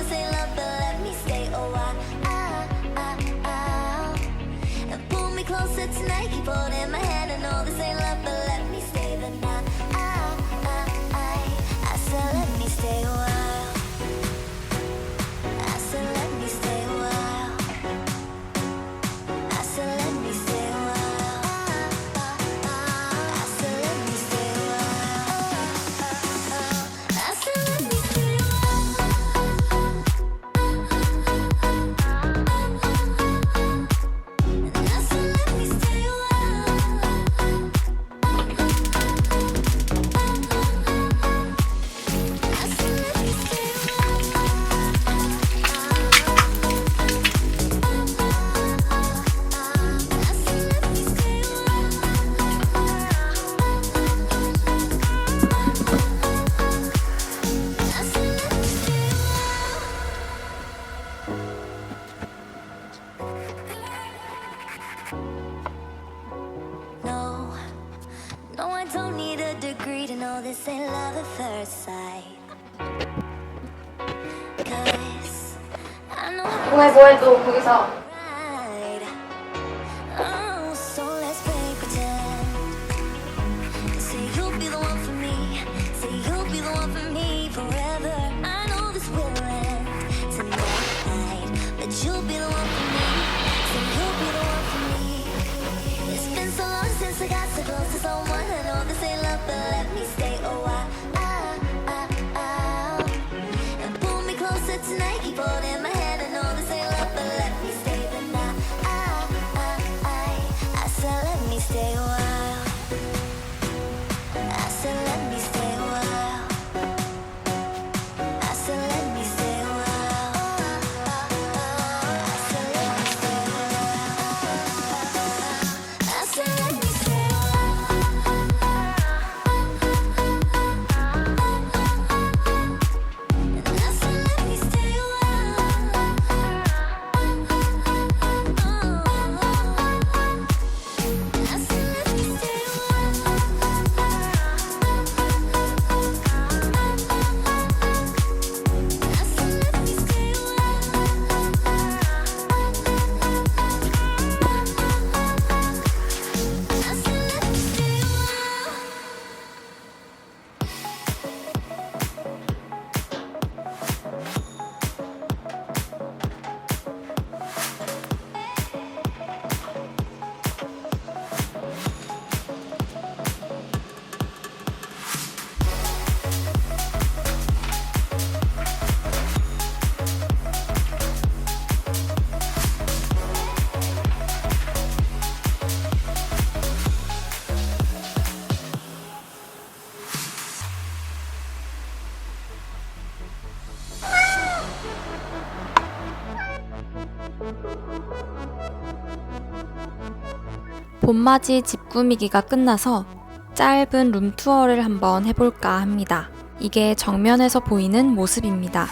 This ain't love, but let me stay a while. And pull me closer tonight, keep holding my hand. no, I don't need a degree to know this ain't love at first sight. Cause I know I'm 뭐해 뭐해 너 거기서 I got so close to someone. I know this ain't love, but let me stay a while. Ah, ah, ah. And pull me closer tonight. Keep holding my hand. 봄맞이 집 꾸미기가 끝나서 짧은 룸투어를 한번 해볼까 합니다. 이게 정면에서 보이는 모습입니다.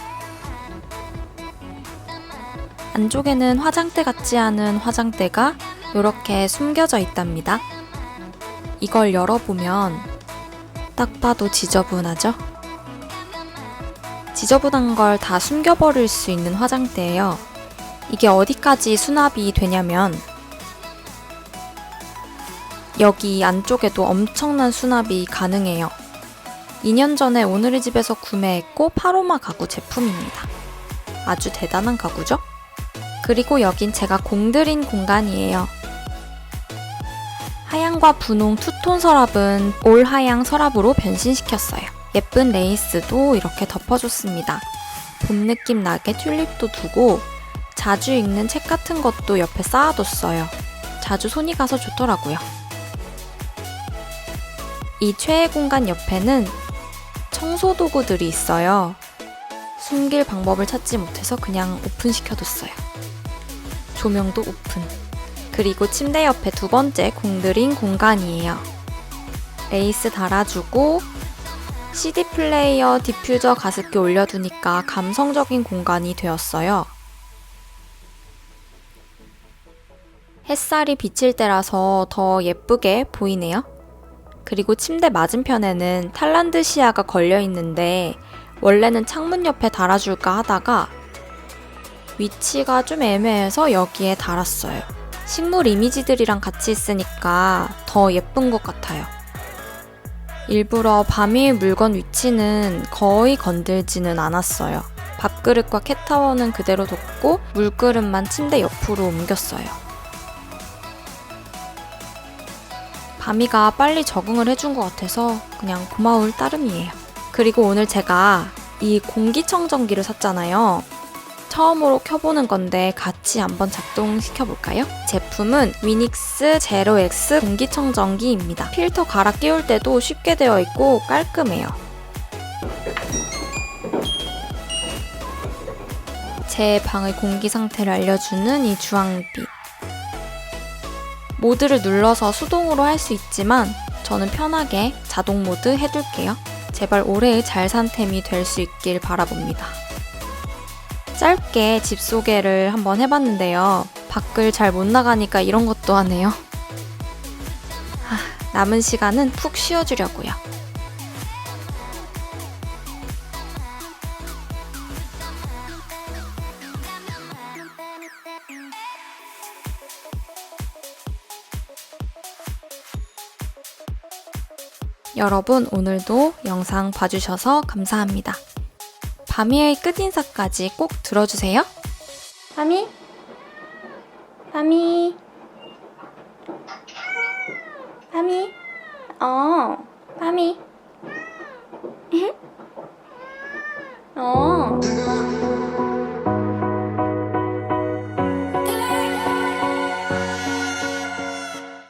안쪽에는 화장대 같지 않은 화장대가 이렇게 숨겨져 있답니다. 이걸 열어보면 딱 봐도 지저분하죠? 지저분한 걸 다 숨겨버릴 수 있는 화장대예요. 이게 어디까지 수납이 되냐면 여기 안쪽에도 엄청난 수납이 가능해요. 2년 전에 오늘의 집에서 구매했고 파로마 가구 제품입니다. 아주 대단한 가구죠? 그리고 여긴 제가 공들인 공간이에요. 하양과 분홍 투톤 서랍은 올 하양 서랍으로 변신시켰어요. 예쁜 레이스도 이렇게 덮어줬습니다. 봄 느낌 나게 튤립도 두고 자주 읽는 책 같은 것도 옆에 쌓아뒀어요. 자주 손이 가서 좋더라고요. 이 최애 공간 옆에는 청소 도구들이 있어요. 숨길 방법을 찾지 못해서 그냥 오픈시켜뒀어요. 조명도 오픈. 그리고 침대 옆에 두 번째 공들인 공간이에요. 레이스 달아주고 CD 플레이어, 디퓨저, 가습기 올려두니까 감성적인 공간이 되었어요. 햇살이 비칠 때라서 더 예쁘게 보이네요. 그리고 침대 맞은편에는 탈란드 시아가 걸려 있는데 원래는 창문 옆에 달아줄까 하다가 위치가 좀 애매해서 여기에 달았어요. 식물 이미지들이랑 같이 있으니까 더 예쁜 것 같아요. 일부러 밤이의 물건 위치는 거의 건들지는 않았어요. 밥그릇과 캣타워는 그대로 뒀고 물그릇만 침대 옆으로 옮겼어요. 밤이가 빨리 적응을 해준 것 같아서 그냥 고마울 따름이에요. 그리고 오늘 제가 이 공기청정기를 샀잖아요. 처음으로 켜보는 건데 같이 한번 작동시켜 볼까요? 제품은 위닉스 제로X 공기청정기입니다. 필터 갈아 끼울 때도 쉽게 되어 있고 깔끔해요. 제 방의 공기 상태를 알려주는 이 주황빛. 모드를 눌러서 수동으로 할 수 있지만 저는 편하게 자동 모드 해둘게요. 제발 올해의 잘 산템이 될 수 있길 바라봅니다. 짧게 집 소개를 한번 해봤는데요. 밖을 잘 못 나가니까 이런 것도 하네요. 아, 남은 시간은 푹 쉬어주려고요. 여러분, 오늘도 영상 봐주셔서 감사합니다. 밤이의 끝인사까지 꼭 들어주세요. 밤이? 밤이? 밤이? 어, 밤이.